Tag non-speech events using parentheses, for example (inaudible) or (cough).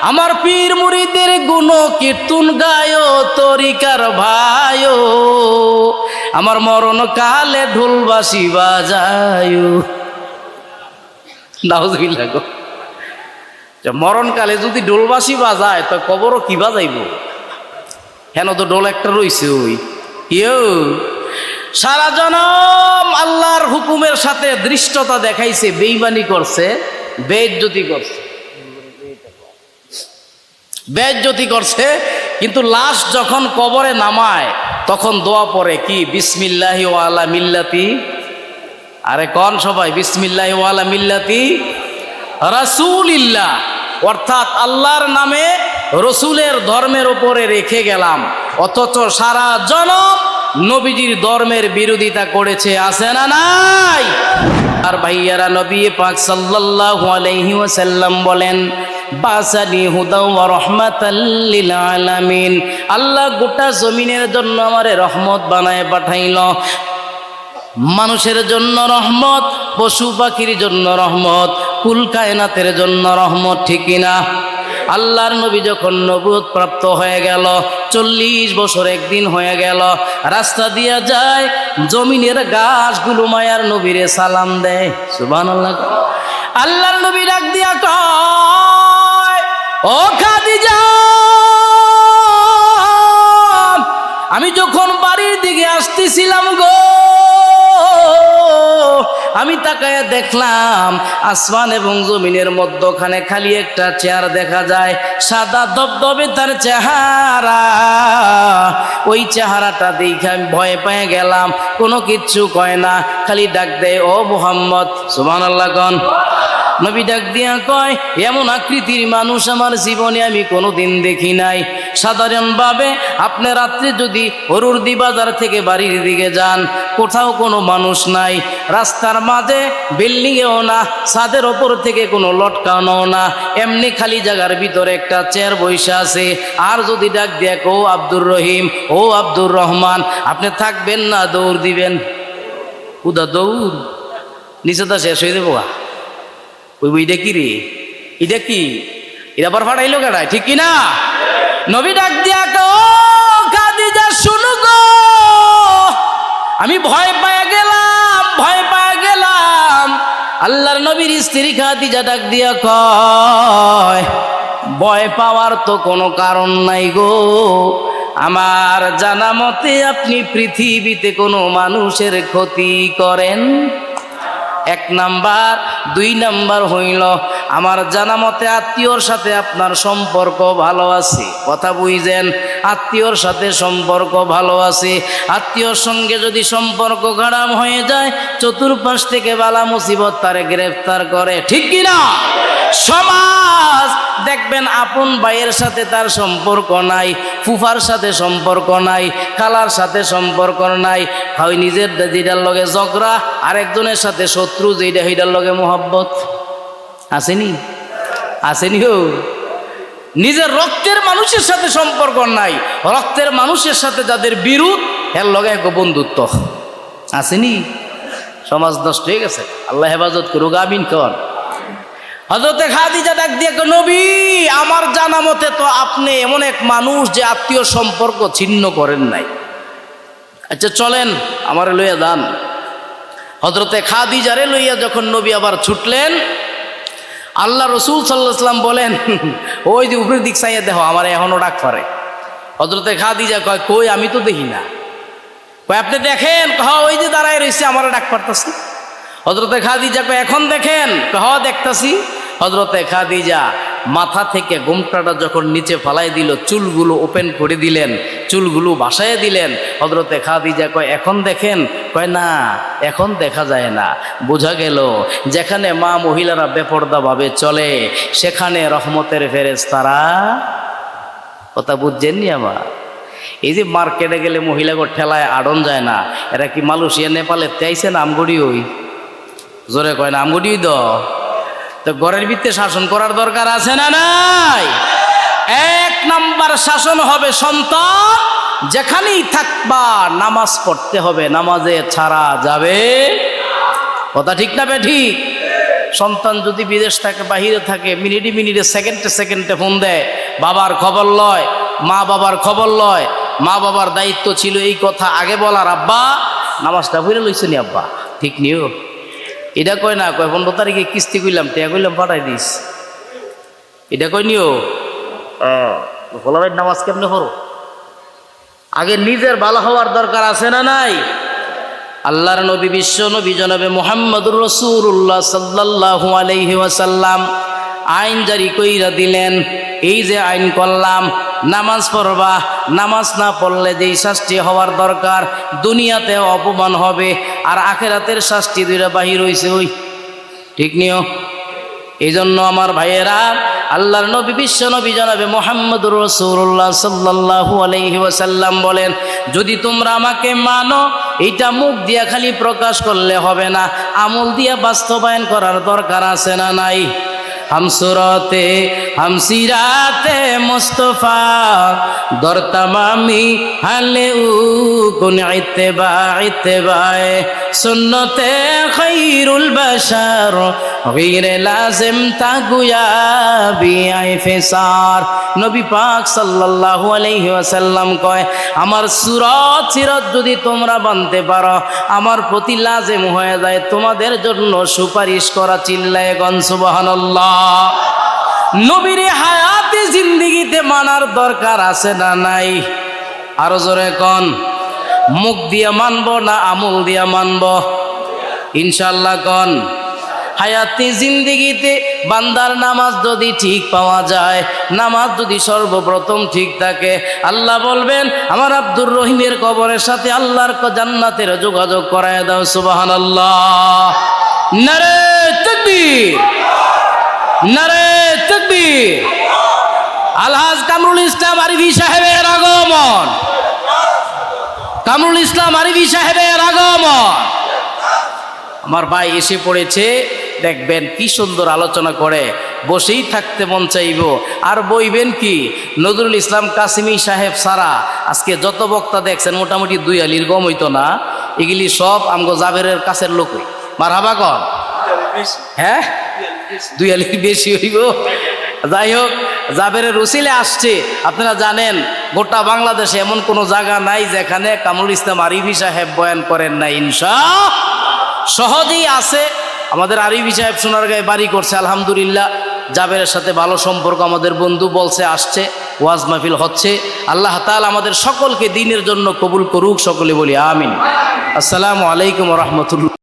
আমার পীর মুড়িদের গুণ কীর্তন গায়, তরিকার ভাই আমার মরণ কালে ঢোলবাসি বাজায়। নাউজুবিল্লাহ গো। মরণকালে যদি ডোলবাসি বাজায়, তো কবরও কি বাজাইব? হেন তো ডোল একটা রইছে ওই। ইয়ো। সারা জনম আল্লাহর হুকুমের সাথে দৃষ্টতা দেখাইছে বেইমানি করছে বেজ্জতি করছে। বেজ্জতি করছে, কিন্তু লাশ যখন কবরে নামায়, তখন দোয়া পড়ে কি? বিসমিল্লাহি ওয়ালা মিল্লাতি। আরে কন সবাই? বিসমিল্লাহি ওয়ালা মিল্লাতি রাসূলিল্লাহ। অর্থাৎ আল্লাহর নামে রসুলের ধর্মের ওপরে রেখে গেলাম। অথচ সারা জনম নবীজির ধর্মের বিরোধিতা করেছে, আছে না নাই? আর ভাইয়ারা নবী পাক সাল্লাল্লাহু আলাইহি ওয়াসাল্লাম বলেন বাসানি হুদা আল্লাহ গোটা জমিনের জন্য আমারে রহমত বানায় পাঠাইল। মানুষের জন্য রহমত, পশু পাখির জন্য রহমত, কুল কায়নাতের জন্য রহমত, ঠিক কিনা আল্লাহর নবী যখন নবুত প্রাপ্ত হয়ে গেল, চল্লিশ বছর একদিন হয়ে গেল, রাস্তা দিয়া যায়, জমিনের গাছগুলো মায়ার নবীরে সালাম দেয়। সুবান আল্লাহ আল্লাহর নবী ডাক দিয়া কয় ও খাদিজা! আমি যখন বাড়ির দিকে আসতেছিলাম গো, আমি তাকায় দেখলাম আসমান এবং জমিনের মধ্যখানে খালি একটা চেয়ার দেখা যায়, সাদা দবদবে তার চেহারা। ওই চেহারাটা দেখে আমি ভয় পেয়ে গেলাম, কোনো কিচ্ছু কয় না, খালি ডাক দেয়, ও মোহাম্মদ সুমান আল্লাহ নবী ডাক দিয়া কয়, এমন আকৃতির মানুষ আমার জীবনে আমি কোনোদিন দেখি নাই। সাধারণভাবে আপনি রাত্রে যদি হরুরদি বাজার থেকে বাড়ির দিকে যান, কোথাও কোনো মানুষ নাই। রাস্তার মাঝে বিল্ডিংয়েও না, ছাদের ওপর থেকে কোনো লটকানো না। এমনি খালি জায়গার ভিতরে একটা চেয়ার বৈশা আছে। আর যদি ডাক দিয়া ও আব্দুর রহিম, ও আব্দুর রহমান, আপনি থাকবেন না, দৌড় দিবেন। উদা দৌড়, নিচেটা শেষ হয়ে দেবো। ওই বই কি রে এটা কি এটা আবার ফাটাইলো কেডায়, ঠিক কি না নবী ডাক দিয়া কো খাদিজা শুনু গো, আমি ভয় পায় গেলাম, ভয় পায় গেলাম। আল্লাহর নবীর স্ত্রী খাদিজা ডাক দিয়া কয়, ভয় পাওয়ার তো কোনো কারণ নাই গো। আমার জানা মতে আপনি পৃথিবীতে কোনো মানুষের ক্ষতি করেন এক নাম্বার, দুই নাম্বার হইল, আমার জানা মতে আত্মীয়র সাথে আপনার সম্পর্ক ভালো আছে। কথা বুঝেন, আত্মীয়র সাথে সম্পর্ক ভালো আছে। আত্মীয়র সঙ্গে যদি সম্পর্ক খারাপ হয়ে যায়, চতুর্পাশ থেকে বালা মুসিবত তারে গ্রেফতার করে। ঠিক কিনা? সমাজ দেখবেন আপন ভাইয়ের সাথে তার সম্পর্ক নাই, ফুফার সাথে সম্পর্ক নাই, খালার সাথে সম্পর্ক নাই। হয় নিজের যেটার লগে ঝগড়া, আরেকজনের সাথে শত্রু যেটা সেইটার লগে মোহাব্বত। আসেনি? আসেনি হো? নিজের রক্তের মানুষের সাথে সম্পর্ক নাই, রক্তের মানুষের সাথে যাদের বিরোধ, এর লগে এক বন্ধুত্ব। আসেনি? সমাজ নষ্ট হয়ে গেছে। আল্লাহ হেফাজত করুক, আমিন কর। হজরতে খাদিজা ডাক দিয়ে নবী, আমার জানা মতে তো আপনি এমন এক মানুষ যে আত্মীয় সম্পর্ক ছিন্ন করেন নাই। আচ্ছা চলেন, আমার লইয়া দান হজরতে খাদিজারে লইয়া যখন নবী আবার ছুটলেন, আল্লাহ রসুল সাল্লাহ সাল্লাম বলেন, (laughs) ওই যে উপরের দিক চাইয়া দেখো, আমার এখনও ডাক করে হজরতে খাদিজা কয়, কই, আমি তো দেখি না। কয়, আপনি দেখেন? কহ ওই যে দাঁড়ায় রয়েছে আমার ডাক পারতাছি। হজরতে খাদিজা কয়, এখন দেখেন? কহ দেখতাছি। হজরতে খাদিজা মাথা থেকে গোমটাটা যখন নিচে ফালাই দিল, চুলগুলো ওপেন করে দিলেন, চুলগুলো বাসায় দিলেন। হজরতে খাদিজা কয়, এখন দেখেন? কয়, না, এখন দেখা যায় না। বোঝা গেল, যেখানে মা মহিলারা বেপর্দাভাবে চলে, সেখানে রহমতের ফেরেস তারা কথা বুঝছেননি আমার এই যে মার্কেটে গেলে মহিলাকে ঠেলায় আড়ন যায় না, এরা কি মালয়েশিয়া, নেপালে তেইছে না আমগড়ি ওই জোরে কয় না আমগড়ি দ। তো ঘরের ভিত্তে শাসন করার দরকার আছে না নাই? এক নাম্বার শাসন হবে সন্তান, যেখানেই থাকবা নামাজ পড়তে হবে, নামাজে ছাড়া যাবে কথা ঠিক না ঠিক সন্তান যদি বিদেশ থাকে, বাহিরে থাকে, মিনিটে মিনিটে, সেকেন্ডে সেকেন্ডে ফোন দেয়, বাবার খবর লয়, মা বাবার খবর লয়, মা বাবার দায়িত্ব ছিল এই কথা আগে বলার, আব্বা, নামাজটা ভরে লইছে নি আব্বা? ঠিক নিও? এটা কয় না কয় পনেরো তারিখে কিস্তি কইলাম টেয়া কইলাম পাঠাই দিস। এটা কই নিও? ফলাবাই নামাজ কেমনে করো আগে নিজের ভালো হওয়ার দরকার আছে না নাই? আল্লাহর নবী বিশ্ব নবী জনাবে মোহাম্মদুর রসুল্লাহ সাল্লাহ আলহি ওয়াসাল্লাম। আইন জারি কইরা দিলেন। এই যে আইন করলাম, নামাজ পড়বা, নামাজ না পড়লে যেই শাস্তি হওয়ার দরকার, দুনিয়াতে অপমান হবে আর আখেরাতের শাস্তি দুইটা বাহির হইছে ওই। ঠিক নিও? এই জন্য আমার ভাইয়েরা, আল্লাহর নবী, বিশ্ব নবী জানাবে মোহাম্মদুর রসুল্লাহ সাল্লাহু আলহি ওয়াসাল্লাম বলেন, যদি তোমরা আমাকে মানো, এইটা মুখ দিয়া খালি প্রকাশ করলে হবে না, আমল দিয়া বাস্তবায়ন করার দরকার আছে না নাই? হামসুরতে হামসিরাতে মুস্তফা দরতামামি হালে উ কোন আইতে বায় সুন্নতে খৈরুল গিরে লাজিম তাগুয়া বিআই ফেসার নবী পাক সাল্লাল্লাহু আলাইহি ওয়াসাল্লাম কয় আমার সুরত সিরত যদি তোমরা বানতে পারো, আমার প্রতি লাজেম হয়ে যায়। তোমাদের জন্য সুপারিশ করা চিল্লায় গন সুবহানাল্লাহ। নবীর হায়াতে জিন্দিগিতে মানার দরকার আছে না নাই? আরও জোরে কন, মুখ দিয়ে মানব না আমল দিয়ে মানব? ইনশাল্লাহ কন হায়াতি জিন্দিগিতে বান্দার নামাজ যদি ঠিক পাওয়া যায়, নামাজ যদি সর্বপ্রথম ঠিক থাকে, আল্লাহ বলবেন, আমার আব্দুর রহিমের কবরের সাথে আল্লাহর জান্নাতের যোগাযোগ করায় দাও সুবাহান আল্লাহ নারে তকবীর নারে তকবীর। আলহাজ কামরুল ইসলাম আরিফি সাহেবের আগমন। কামরুল ইসলাম আরিফি সাহেবের আগমন। আমার ভাই এসে পড়েছে, দেখবেন কি সুন্দর আলোচনা করে, বসেই থাকতে মন চাইব। আর বইবেন কি, নজরুল ইসলাম কাসিমি সাহেব সারা, আজকে যত বক্তা দেখছেন, মোটামুটি দুই আলির গম হইতো না, এগুলি সব আমগো জাবেরের কাছের লোকই মার হাবা কন হ্যাঁ? দুই আলির বেশি হইব। যাই হোক, জাবেরের রসিলে আসছে। আপনারা জানেন, গোটা বাংলাদেশে এমন কোনো জায়গা নাই যেখানে কামরুল ইসলাম আরিফি সাহেব বয়ান করেন না ইনশা সহজেই আছে। আমাদের আরিবি সাহেব সোনার গায়ে বাড়ি করছে, আলহামদুলিল্লাহ। জাবেরের সাথে ভালো সম্পর্ক আমাদের বন্ধু বলছে, আসছে, ওয়াজ মাহফিল হচ্ছে। আল্লাহ তাল আমাদের সকলকে দিনের জন্য কবুল করুক, সকলে বলি আমিন। আসসালামু আলাইকুম রহমতুল্লাহ।